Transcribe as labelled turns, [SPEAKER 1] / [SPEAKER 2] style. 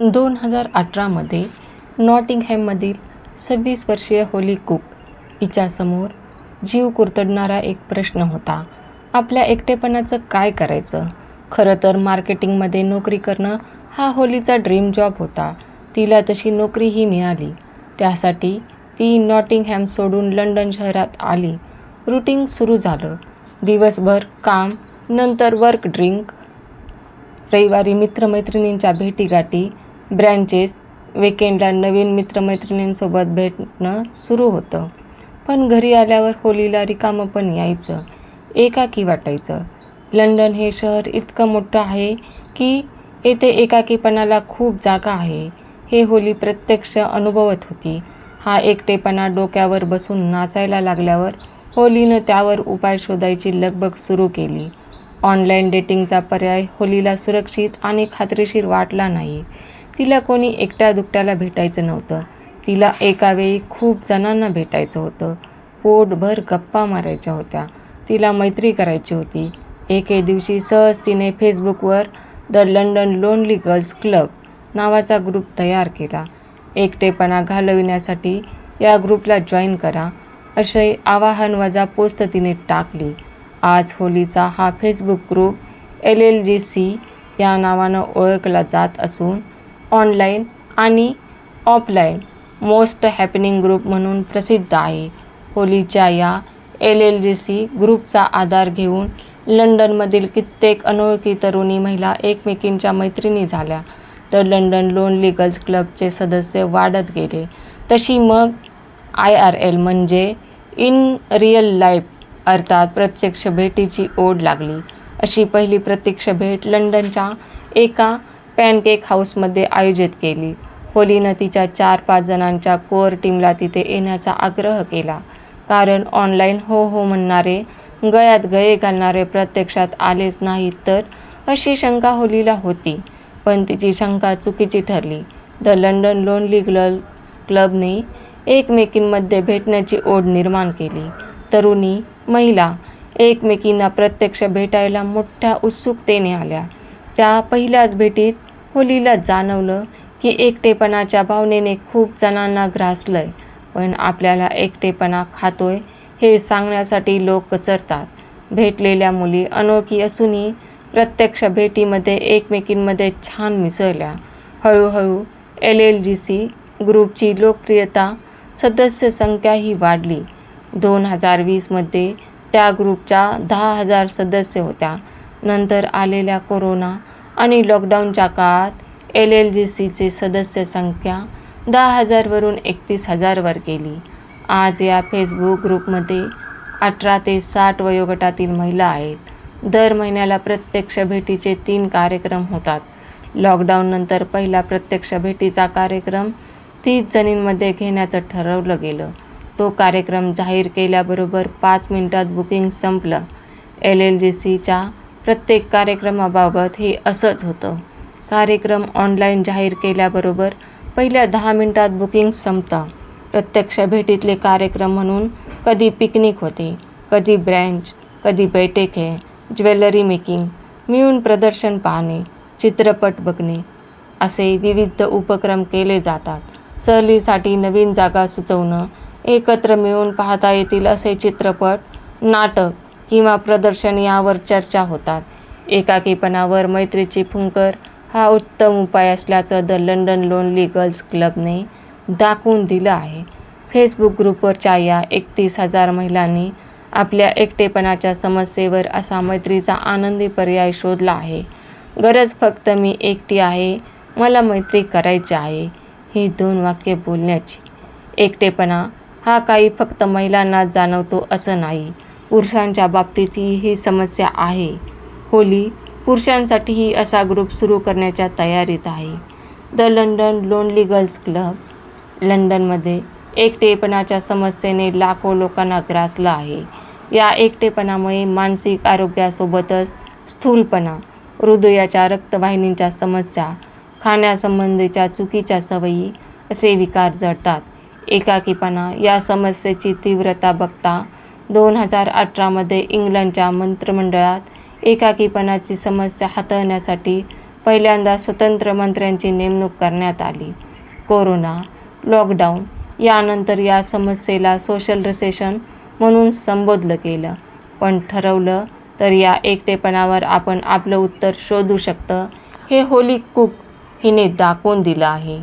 [SPEAKER 1] दोन हजार अठरामध्ये नॉटिंगहॅममधील सव्वीस वर्षीय होली कुक हिच्यासमोर जीव कुरतडणारा एक प्रश्न होता. आपल्या एकटेपणाचं काय करायचं? खरं तर मार्केटिंगमध्ये नोकरी करणं हा होलीचा ड्रीम जॉब होता. तिला तशी नोकरीही मिळाली. त्यासाठी ती नॉटिंगहॅम सोडून लंडन शहरात आली. रुटीन सुरू झालं. दिवसभर काम नंतर वर्क ड्रिंक रविवारी मित्रमैत्रिणींच्या भेटीगाठी ब्रँचेस वेकेंडला नवीन मित्रमैत्रिणींसोबत भेटणं सुरू होतं. पण घरी आल्यावर होलीला रिकामं पण यायचं एकाकी वाटायचं. लंडन हे शहर इतकं मोठं आहे की येथे एकाकीपणाला खूप जागा आहे. हे होली प्रत्यक्ष अनुभवत होती. हा एकटेपणा डोक्यावर बसून नाचायला लागल्यावर होलीनं त्यावर उपाय शोधायची लगबग सुरू केली. ऑनलाईन डेटिंगचा पर्याय होलीला सुरक्षित आणि खात्रीशीर वाटला नाही. तिला कोणी एकट्या दुकट्याला भेटायचं नव्हतं. तिला एकावेळी खूप जणांना भेटायचं होतं. पोटभर गप्पा मारायच्या होत्या. तिला मैत्री करायची होती. एके दिवशी सहज तिने फेसबुकवर the London lonely girls club नावाचा ग्रुप तयार केला. एकटेपणा घालविण्यासाठी या ग्रुपला जॉईन करा. असे आवाहन वजा पोस्ट तिने टाकली. आज होलीचा हा Facebook group L L G C या नावानं ओळखला जात असून ऑनलाईन आणि ऑफलाईन मोस्ट हॅपनिंग ग्रुप म्हणून प्रसिद्ध आहे. होलीच्या या एल एल जी सी ग्रुपचा आधार घेऊन लंडनमधील कित्येक अनोळखी तरुणी महिला एकमेकींच्या मैत्रिणी झाल्या. तर लंडन लोनली गर्ल्स क्लबचे सदस्य वाढत गेले. तशी मग आय आर एल म्हणजे इन रिअल लाईफ अर्थात प्रत्यक्ष भेटीची ओढ लागली. अशी पहिली प्रत्यक्ष भेट लंडनच्या एका पॅनकेक हाऊसमध्ये आयोजित केली. होलीनं तिच्या चार पाच जणांच्या कोअर टीमला तिथे येण्याचा आग्रह केला. कारण ऑनलाईन हो हो म्हणणारे गळ्यात गळे घालणारे प्रत्यक्षात आलेच नाहीत तर अशी शंका होलीला होती. पण तिची शंका चुकीची ठरली. द लंडन लोनली गर्ल्स क्लबने एकमेकींमध्ये भेटण्याची ओढ निर्माण केली. तरुणी महिला एकमेकींना प्रत्यक्ष भेटायला मोठ्या उत्सुकतेने आल्या. त्या पहिल्याच भेटीत होलीला जाणवलं की एकटेपणाच्या भावनेने खूप जणांना ग्रासलंय. पण आपल्याला एकटेपणा खातोय हे सांगण्यासाठी लोक कचरतात भेटलेल्या मुली अनोळखी असूनही प्रत्यक्ष भेटीमध्ये एकमेकींमध्ये छान मिसळल्या. हळूहळू एल एल जी सी ग्रुपची लोकप्रियता सदस्य संख्याही वाढली. दोन हजार वीसमध्ये त्या ग्रुपच्या दहा हजार सदस्य होत्या. नंतर आलेल्या कोरोना आणि लॉकडाऊनच्या काळात एल एल जी सीचे सदस्य संख्या दहा हजारवरून एकतीस हजारवर गेली. आज या फेसबुक ग्रुपमध्ये अठरा ते साठ वयोगटातील महिला आहेत. दर महिन्याला प्रत्यक्ष भेटीचे तीन कार्यक्रम होतात. लॉकडाऊननंतर पहिला प्रत्यक्ष भेटीचा कार्यक्रम तीस जणींमध्ये घेण्याचं ठरवलं गेलं. तो कार्यक्रम जाहीर केल्याबरोबर पाच मिनिटात बुकिंग संपलं. एल एल जी सीच्या प्रत्येक कार्यक्रमाबाबत हे असंच होतं. कार्यक्रम ऑनलाईन जाहीर केल्याबरोबर पहिल्या दहा मिनटात बुकिंग संपतं. प्रत्यक्ष भेटीतले कार्यक्रम म्हणून कधी पिकनिक होते कधी ब्रँच कधी बैठक आहे ज्वेलरी मेकिंग मिळून प्रदर्शन पाहणे चित्रपट बघणे असे विविध उपक्रम केले जातात. सहलीसाठी नवीन जागा सुचवणं एकत्र मिळून पाहता येतील असे चित्रपट नाटक किंवा प्रदर्शन यावर चर्चा होतात. एकाकीपणावर मैत्रीची फुंकर हा उत्तम उपाय असल्याचं द लंडन लोनली गर्ल्स क्लबने दाखवून दिलं आहे. फेसबुक ग्रुपवरच्या या एकतीस हजार महिलांनी आपल्या एकटेपणाच्या समस्येवर असा मैत्रीचा आनंदी पर्याय शोधला आहे. गरज फक्त मी एकटी आहे मला मैत्री करायची आहे ही दोन वाक्य बोलण्याची. एकटेपणा हा काही फक्त महिलांना जाणवतो असं नाही पुरुषांच्या बाबतीतही ही समस्या आहे. होली पुरुषांसाठीही असा ग्रुप सुरू करण्याच्या तयारीत आहे. The London lonely girls club लंडनमध्ये एकटेपणाच्या समस्येने लाखो लोकांना ग्रासलं आहे. या एकटेपणामुळे मानसिक आरोग्यासोबतच स्थूलपणा हृदयाच्या रक्तवाहिनींच्या समस्या खाण्यासंबंधीच्या चुकीच्या सवयी असे विकार जडतात एकाकीपणा या समस्येची तीव्रता बघता दोन हजार अठरामध्ये इंग्लंडच्या मंत्रिमंडळात एकाकीपणाची समस्या हाताळण्यासाठी पहिल्यांदा स्वतंत्र मंत्र्यांची नेमणूक करण्यात आली. कोरोना लॉकडाऊन यानंतर या समस्येला सोशल रिसेशन म्हणून संबोधलं गेलं. पण ठरवलं तर या एकटेपणावर आपण आपलं उत्तर शोधू शकतं हे होली कुक हिने दाखवून दिलं आहे.